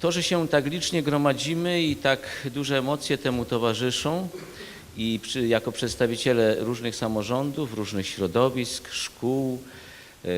To, że się tak licznie gromadzimy i tak duże emocje temu towarzyszą i przy, jako przedstawiciele różnych samorządów, różnych środowisk, szkół, e,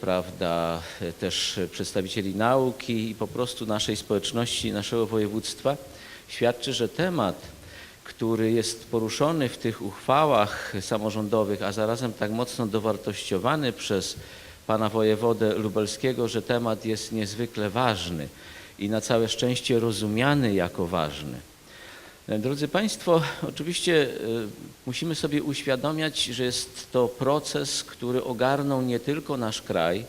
prawda, e, też przedstawicieli nauki i po prostu naszej społeczności, naszego województwa, świadczy, że temat, który jest poruszony w tych uchwałach samorządowych, a zarazem tak mocno dowartościowany przez pana wojewodę lubelskiego, że temat jest niezwykle ważny i na całe szczęście rozumiany jako ważny. E, Drodzy Państwo, oczywiście e, musimy sobie uświadomiać, że jest to proces, który ogarnął nie tylko nasz kraj,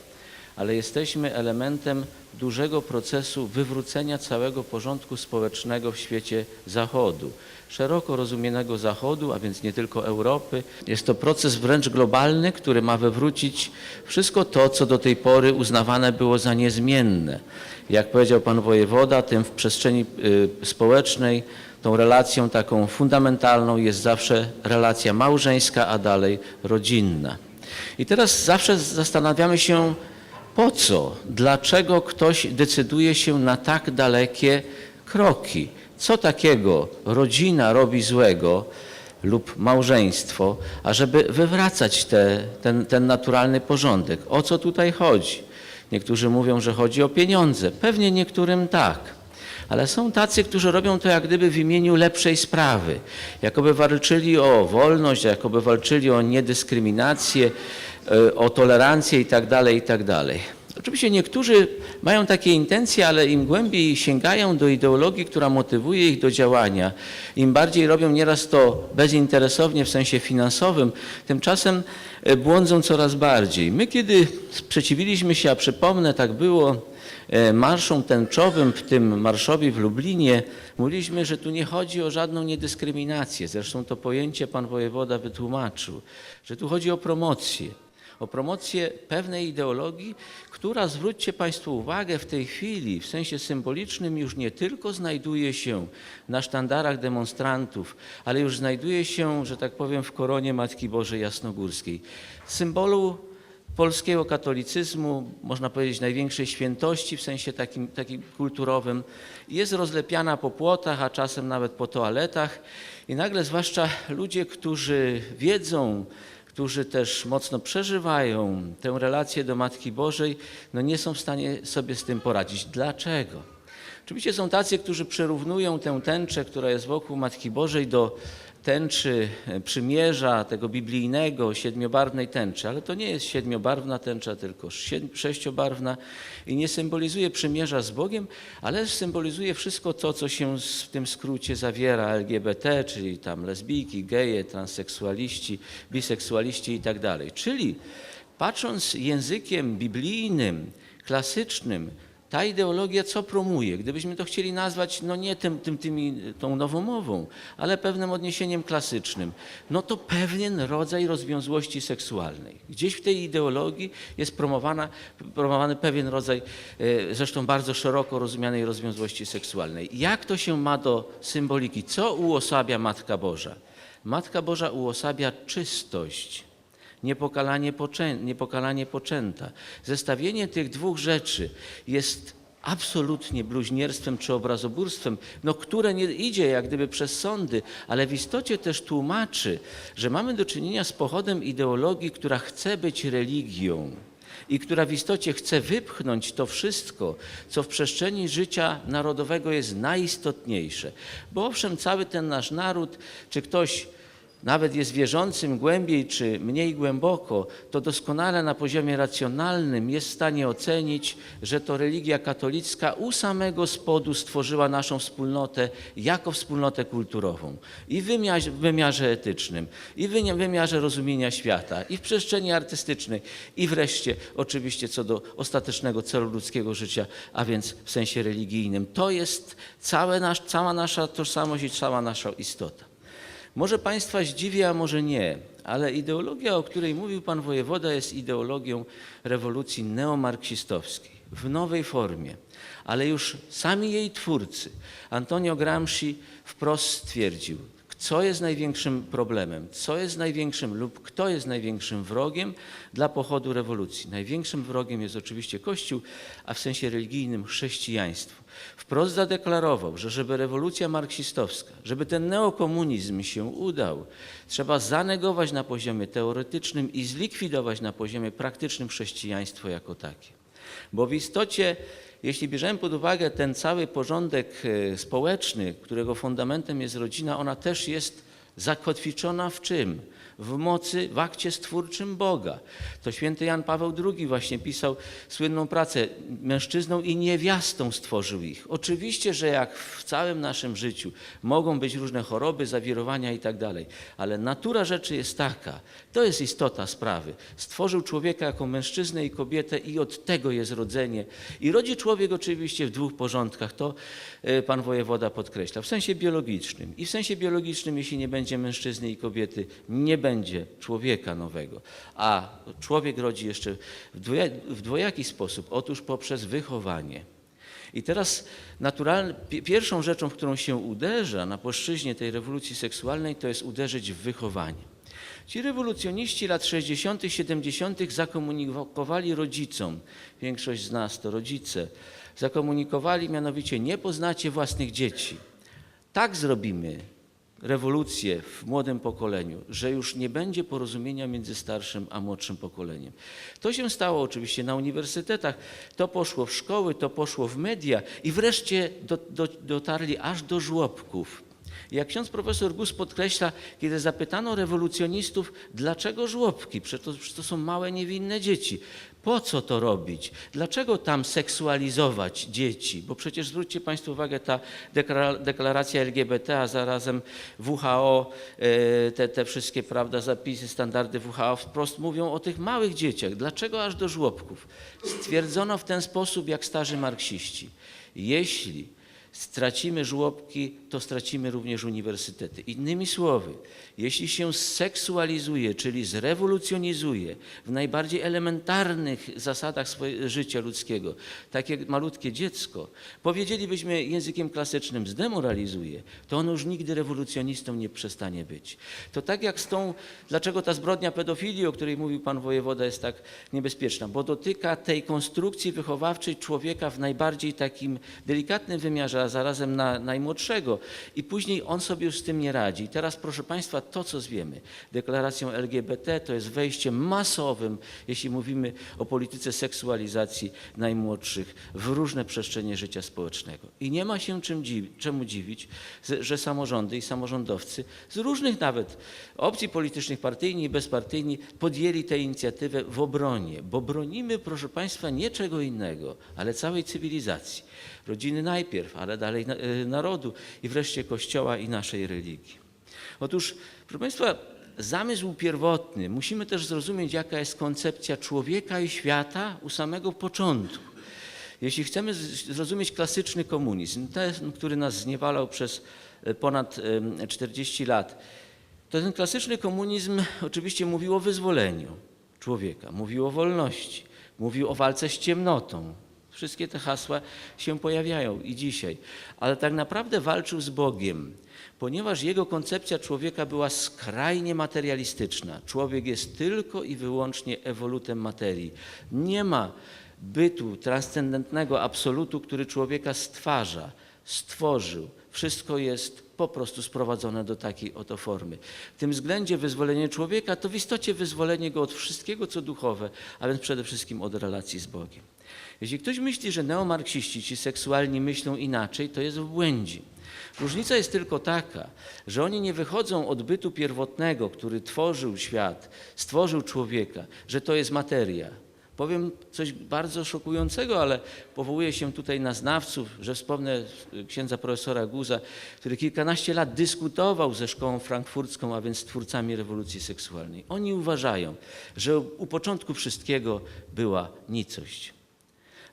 ale jesteśmy elementem dużego procesu wywrócenia całego porządku społecznego w świecie Zachodu, szeroko rozumianego Zachodu, a więc nie tylko Europy. Jest to proces wręcz globalny, który ma wywrócić wszystko to, co do tej pory uznawane było za niezmienne. Jak powiedział pan wojewoda, tym w przestrzeni y, społecznej tą relacją taką fundamentalną jest zawsze relacja małżeńska, a dalej rodzinna. I teraz zawsze zastanawiamy się, po co, dlaczego ktoś decyduje się na tak dalekie kroki. Co takiego rodzina robi złego lub małżeństwo, ażeby wywracać te, ten, ten naturalny porządek? O co tutaj chodzi? Niektórzy mówią, że chodzi o pieniądze. Pewnie niektórym tak. Ale są tacy, którzy robią to jak gdyby w imieniu lepszej sprawy. Jakoby walczyli o wolność, jakoby walczyli o niedyskryminację, o tolerancję itd., itd. Oczywiście niektórzy mają takie intencje, ale im głębiej sięgają do ideologii, która motywuje ich do działania, im bardziej robią nieraz to bezinteresownie w sensie finansowym, tymczasem e, błądzą coraz bardziej. My kiedy sprzeciwiliśmy się, a przypomnę, tak było, e, marszom tęczowym, w tym marszowi w Lublinie, mówiliśmy, że tu nie chodzi o żadną niedyskryminację. Zresztą to pojęcie pan wojewoda wytłumaczył, że tu chodzi o promocję. O promocję pewnej ideologii, która, zwróćcie Państwo uwagę, w tej chwili w sensie symbolicznym już nie tylko znajduje się na sztandarach demonstrantów, ale już znajduje się, że tak powiem, w koronie Matki Bożej Jasnogórskiej. Symbolu polskiego katolicyzmu, można powiedzieć największej świętości w sensie takim, takim kulturowym, jest rozlepiana po płotach, a czasem nawet po toaletach i nagle zwłaszcza ludzie, którzy wiedzą, którzy też mocno przeżywają tę relację do Matki Bożej, no nie są w stanie sobie z tym poradzić. Dlaczego? Oczywiście są tacy, którzy przyrównują tę tęczę, która jest wokół Matki Bożej do tęczy e, przymierza, tego biblijnego, siedmiobarwnej tęczy, ale to nie jest siedmiobarwna tęcza, tylko sześciobarwna i nie symbolizuje przymierza z Bogiem, ale symbolizuje wszystko to, co się w tym skrócie zawiera LGBT, czyli tam lesbijki, geje, transseksualiści, biseksualiści i tak dalej. Czyli patrząc językiem biblijnym, klasycznym, ta ideologia co promuje? Gdybyśmy to chcieli nazwać, no nie tym, tym, tymi, tą nowomową, ale pewnym odniesieniem klasycznym, no to pewien rodzaj rozwiązłości seksualnej. Gdzieś w tej ideologii jest promowana, promowany pewien rodzaj, e, zresztą bardzo szeroko rozumianej rozwiązłości seksualnej. Jak to się ma do symboliki? Co uosabia Matka Boża? Matka Boża uosabia czystość niepokalanie, poczę, niepokalanie poczęta. Zestawienie tych dwóch rzeczy jest absolutnie bluźnierstwem czy obrazobórstwem, no, które nie idzie jak gdyby przez sądy, ale w istocie też tłumaczy, że mamy do czynienia z pochodem ideologii, która chce być religią i która w istocie chce wypchnąć to wszystko, co w przestrzeni życia narodowego jest najistotniejsze. Bo owszem, cały ten nasz naród, czy ktoś nawet jest wierzącym głębiej czy mniej głęboko, to doskonale na poziomie racjonalnym jest w stanie ocenić, że to religia katolicka u samego spodu stworzyła naszą wspólnotę jako wspólnotę kulturową i w wymiarze, w wymiarze etycznym, i w wymi- wymiarze rozumienia świata, i w przestrzeni artystycznej, i wreszcie oczywiście co do ostatecznego celu ludzkiego życia, a więc w sensie religijnym. To jest nasz, cała nasza tożsamość i cała nasza istota. Może Państwa zdziwi, a może nie, ale ideologia, o której mówił Pan Wojewoda, jest ideologią rewolucji neomarksistowskiej w nowej formie. Ale już sami jej twórcy, Antonio Gramsci wprost stwierdził, Co jest największym problemem? Co jest największym lub kto jest największym wrogiem dla pochodu rewolucji? Największym wrogiem jest oczywiście Kościół, a w sensie religijnym chrześcijaństwo. Wprost zadeklarował, że żeby rewolucja marksistowska, żeby ten neokomunizm się udał, trzeba zanegować na poziomie teoretycznym i zlikwidować na poziomie praktycznym chrześcijaństwo jako takie. Bo w istocie, jeśli bierzemy pod uwagę ten cały porządek e, społeczny, którego fundamentem jest rodzina, ona też jest zakotwiczona w czym? W mocy, w akcie stwórczym Boga. To święty Jan Paweł II właśnie pisał słynną pracę Mężczyzną i niewiastą stworzył ich. Oczywiście, że jak w całym naszym życiu mogą być różne choroby, zawirowania i tak dalej, ale natura rzeczy jest taka, to jest istota sprawy. Stworzył człowieka jako mężczyznę i kobietę i od tego jest rodzenie. I rodzi człowiek oczywiście w dwóch porządkach, to e, pan wojewoda podkreśla, w sensie biologicznym. I w sensie biologicznym, jeśli nie będzie mężczyzny i kobiety, nie będzie człowieka nowego. A człowiek rodzi jeszcze w dwoja- w dwojaki sposób. Otóż poprzez wychowanie. I teraz naturalnie, pi- pierwszą rzeczą, w którą się uderza na płaszczyźnie tej rewolucji seksualnej, to jest uderzyć w wychowanie. Ci rewolucjoniści lat 60., 70. zakomunikowali rodzicom, większość z nas to rodzice, zakomunikowali mianowicie: Nie poznacie własnych dzieci. Tak zrobimy rewolucję w młodym pokoleniu, że już nie będzie porozumienia między starszym a młodszym pokoleniem. To się stało oczywiście na uniwersytetach, to poszło w szkoły, to poszło w media i wreszcie do, do, dotarli aż do żłobków. Jak ksiądz profesor Gus podkreśla, kiedy zapytano rewolucjonistów, dlaczego żłobki? Przecież to, są małe, niewinne dzieci. Po co to robić? Dlaczego tam seksualizować dzieci? Bo przecież zwróćcie Państwo uwagę, ta deklara- deklaracja LGBT, a zarazem WHO, e, te, te wszystkie prawda, zapisy, standardy WHO wprost mówią o tych małych dzieciach. Dlaczego aż do żłobków? Stwierdzono w ten sposób, jak starzy marksiści. Jeśli stracimy żłobki, to stracimy również uniwersytety. Innymi słowy, jeśli się seksualizuje, czyli zrewolucjonizuje w najbardziej elementarnych zasadach życia ludzkiego, takie malutkie dziecko, powiedzielibyśmy językiem klasycznym zdemoralizuje, to ono już nigdy rewolucjonistą nie przestanie być. To tak jak z tą, dlaczego ta zbrodnia pedofilii, o której mówił pan wojewoda, jest tak niebezpieczna, bo dotyka tej konstrukcji wychowawczej człowieka w najbardziej takim delikatnym wymiarze, a zarazem na najmłodszego i później on sobie już z tym nie radzi. I teraz proszę państwa, to co zwiemy, deklaracją LGBT to jest wejście masowym, jeśli mówimy o polityce seksualizacji najmłodszych w różne przestrzenie życia społecznego. I nie ma się czym dziwi, czemu dziwić, że- samorządy i samorządowcy z różnych nawet opcji politycznych, partyjni i bezpartyjni, podjęli tę inicjatywę w obronie, bo bronimy, proszę państwa, nie czego innego, ale całej cywilizacji. Rodziny najpierw, ale dalej na- e, narodu i wreszcie Kościoła i naszej religii. Otóż, proszę Państwa, zamysł pierwotny, musimy też zrozumieć, jaka jest koncepcja człowieka i świata u samego początku. Jeśli chcemy zrozumieć klasyczny komunizm, ten, który nas zniewalał przez e, ponad em, 40 lat, to ten klasyczny komunizm oczywiście mówił o wyzwoleniu człowieka, mówił o wolności, mówił o walce z ciemnotą. Wszystkie te hasła się pojawiają i dzisiaj, ale tak naprawdę walczył z Bogiem, ponieważ jego koncepcja człowieka była skrajnie materialistyczna. Człowiek jest tylko i wyłącznie ewolutem materii. Nie ma bytu transcendentnego absolutu, który człowieka stwarza, stworzył. Wszystko jest po prostu sprowadzone do takiej oto formy. W tym względzie wyzwolenie człowieka to w istocie wyzwolenie go od wszystkiego, co duchowe, a więc przede wszystkim od relacji z Bogiem. Jeśli ktoś myśli, że neomarksiści, ci seksualni myślą inaczej, to jest w błędzie. Różnica jest tylko taka, że oni nie wychodzą od bytu pierwotnego, który tworzył świat, stworzył człowieka, że to jest materia. Powiem coś bardzo szokującego, ale powołuję się tutaj na znawców, że wspomnę księdza profesora Guza, który kilkanaście lat dyskutował ze szkołą frankfurcką, a więc twórcami rewolucji seksualnej. Oni uważają, że u początku wszystkiego była nicość.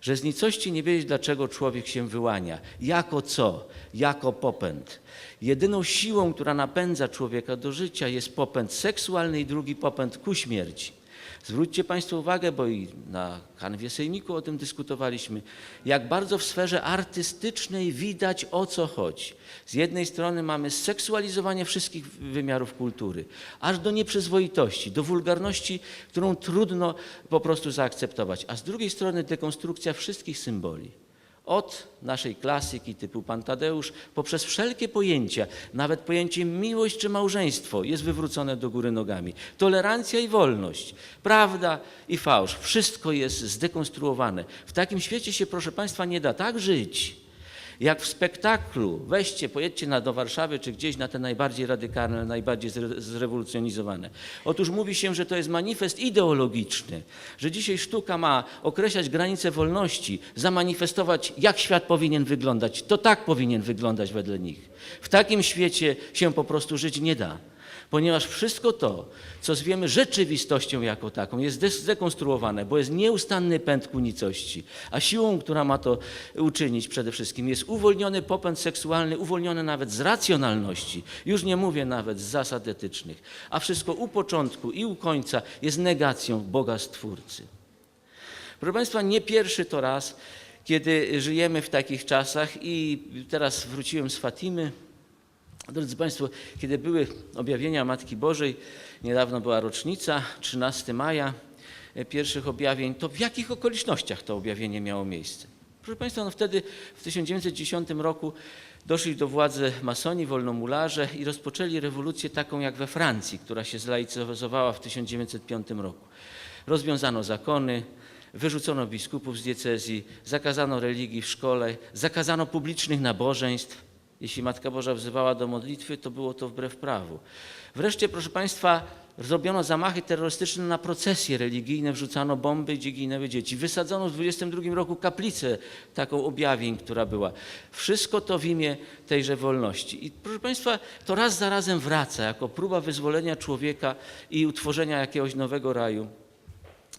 Że z nicości nie wiedzieć, dlaczego człowiek się wyłania. Jako co? Jako popęd. Jedyną siłą, która napędza człowieka do życia jest popęd seksualny i drugi popęd ku śmierci. Zwróćcie Państwo uwagę, bo i na kanwie sejmiku o tym dyskutowaliśmy, jak bardzo w sferze artystycznej widać o co chodzi. Z jednej strony mamy seksualizowanie wszystkich wymiarów kultury, aż do nieprzyzwoitości, do wulgarności, którą trudno po prostu zaakceptować, a z drugiej strony dekonstrukcja wszystkich symboli. Od naszej klasyki typu Pan Tadeusz, poprzez wszelkie pojęcia, nawet pojęcie miłość czy małżeństwo jest wywrócone do góry nogami. Tolerancja i wolność, prawda i fałsz, wszystko jest zdekonstruowane. W takim świecie się, proszę Państwa, nie da tak żyć, jak w spektaklu. Weźcie, pojedźcie na, do Warszawy czy gdzieś na te najbardziej radykalne, najbardziej zre, zrewolucjonizowane. Otóż mówi się, że to jest manifest ideologiczny, że dzisiaj sztuka ma określać granice wolności, zamanifestować, jak świat powinien wyglądać. To tak powinien wyglądać wedle nich. W takim świecie się po prostu żyć nie da. Ponieważ wszystko to, co zwiemy rzeczywistością jako taką, jest zde- zdekonstruowane, bo jest nieustanny pęd ku nicości. A siłą, która ma to uczynić przede wszystkim, jest uwolniony popęd seksualny, uwolniony nawet z racjonalności. Już nie mówię nawet z zasad etycznych. A wszystko u początku i u końca jest negacją Boga Stwórcy. Proszę Państwa, nie pierwszy to raz, kiedy żyjemy w takich czasach i teraz wróciłem z Fatimy. Drodzy Państwo, kiedy były objawienia Matki Bożej, niedawno była rocznica, 13 maja e, pierwszych objawień, to w jakich okolicznościach to objawienie miało miejsce? Proszę Państwa, no wtedy w 1910 roku doszli do władzy masoni, wolnomularze i rozpoczęli rewolucję taką jak we Francji, która się zlaicyzowała w 1905 roku. Rozwiązano zakony, wyrzucono biskupów z diecezji, zakazano religii w szkole, zakazano publicznych nabożeństw. Jeśli Matka Boża wzywała do modlitwy, to było to wbrew prawu. Wreszcie, proszę Państwa, zrobiono zamachy terrorystyczne na procesje religijne, wrzucano bomby, gdzie ginęły dzieci. Wysadzono w 22 roku kaplicę, taką objawień, która była. Wszystko to w imię tejże wolności. I proszę Państwa, to raz za razem wraca jako próba wyzwolenia człowieka i utworzenia jakiegoś nowego raju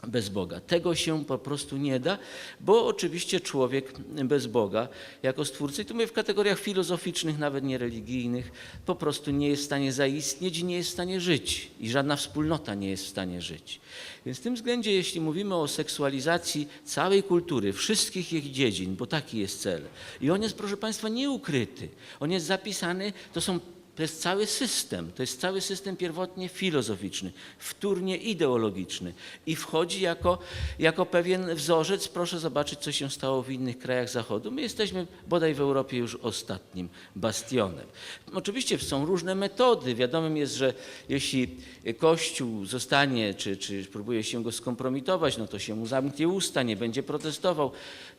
bez Boga. Tego się po prostu nie da, bo oczywiście człowiek bez Boga jako stwórcy, i tu mówię w kategoriach filozoficznych, nawet nie religijnych, po prostu nie jest w stanie zaistnieć i nie jest w stanie żyć. I żadna wspólnota nie jest w stanie żyć. Więc w tym względzie, jeśli mówimy o seksualizacji całej kultury, wszystkich ich dziedzin, bo taki jest cel, i on jest, proszę Państwa, nieukryty, on jest zapisany, to są to jest cały system, to jest cały system pierwotnie filozoficzny, wtórnie ideologiczny i wchodzi jako, jako pewien wzorzec. Proszę zobaczyć, co się stało w innych krajach Zachodu. My jesteśmy bodaj w Europie już ostatnim bastionem. Oczywiście są różne metody. Wiadomym jest, że jeśli Kościół zostanie, czy, czy próbuje się go skompromitować, no to się mu zamknie usta, nie będzie protestował.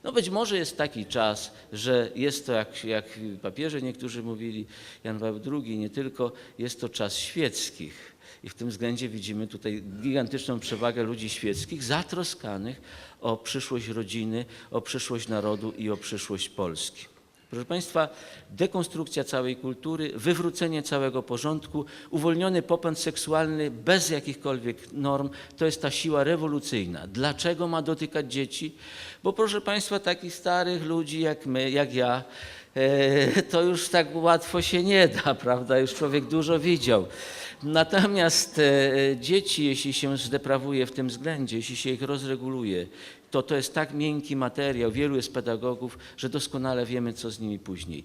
No być może jest taki czas, że jest to, jak, jak papieże niektórzy mówili, Jan Paweł II, nie tylko, jest to czas świeckich. I w tym względzie widzimy tutaj gigantyczną przewagę ludzi świeckich, zatroskanych o przyszłość rodziny, o przyszłość narodu i o przyszłość Polski. Proszę Państwa, dekonstrukcja całej kultury, wywrócenie całego porządku, uwolniony popęd seksualny bez jakichkolwiek norm, to jest ta siła rewolucyjna. Dlaczego ma dotykać dzieci? Bo proszę Państwa, takich starych ludzi jak my, jak ja, to już tak łatwo się nie da, prawda? Już człowiek dużo widział. Natomiast e, dzieci, jeśli się zdeprawuje w tym względzie, jeśli się ich rozreguluje, to to jest tak miękki materiał, wielu jest pedagogów, że doskonale wiemy, co z nimi później.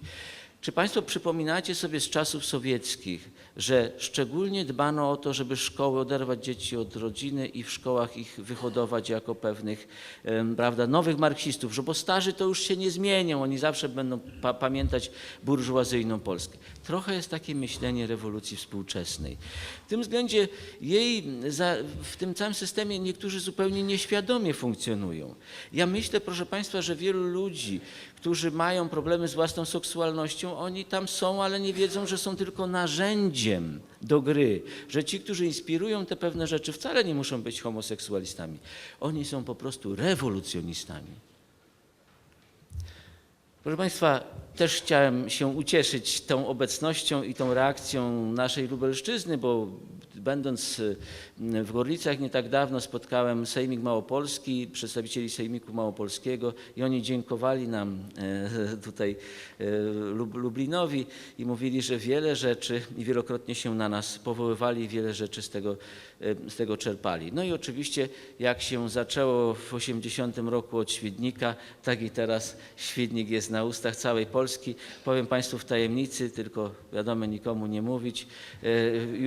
Czy Państwo przypominacie sobie z czasów sowieckich, że szczególnie dbano o to, żeby szkoły oderwać dzieci od rodziny i w szkołach ich wyhodować jako pewnych prawda, nowych marksistów, że bo starzy to już się nie zmienią, oni zawsze będą pa pamiętać burżuazyjną Polskę. Trochę jest takie myślenie rewolucji współczesnej. W tym względzie jej, za, w tym całym systemie niektórzy zupełnie nieświadomie funkcjonują. Ja myślę, proszę Państwa, że wielu ludzi, którzy mają problemy z własną seksualnością, oni tam są, ale nie wiedzą, że są tylko narzędziem do gry. Że ci, którzy inspirują te pewne rzeczy, wcale nie muszą być homoseksualistami. Oni są po prostu rewolucjonistami. Proszę Państwa, też chciałem się ucieszyć tą obecnością i tą reakcją naszej Lubelszczyzny, bo będąc y, w Gorlicach nie tak dawno spotkałem Sejmik Małopolski, przedstawicieli Sejmiku Małopolskiego i oni dziękowali nam e, tutaj e, Lub- Lublinowi i mówili, że wiele rzeczy i wielokrotnie się na nas powoływali wiele rzeczy z tego, e, z tego czerpali. No i oczywiście jak się zaczęło w 80 roku od Świdnika, tak i teraz Świdnik jest na ustach całej Polski. Powiem Państwu w tajemnicy, tylko wiadomo nikomu nie mówić, e,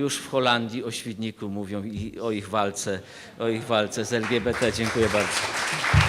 już w Holandii o Świdniku mówią i o ich walce, o ich walce z LGBT. Dziękuję bardzo.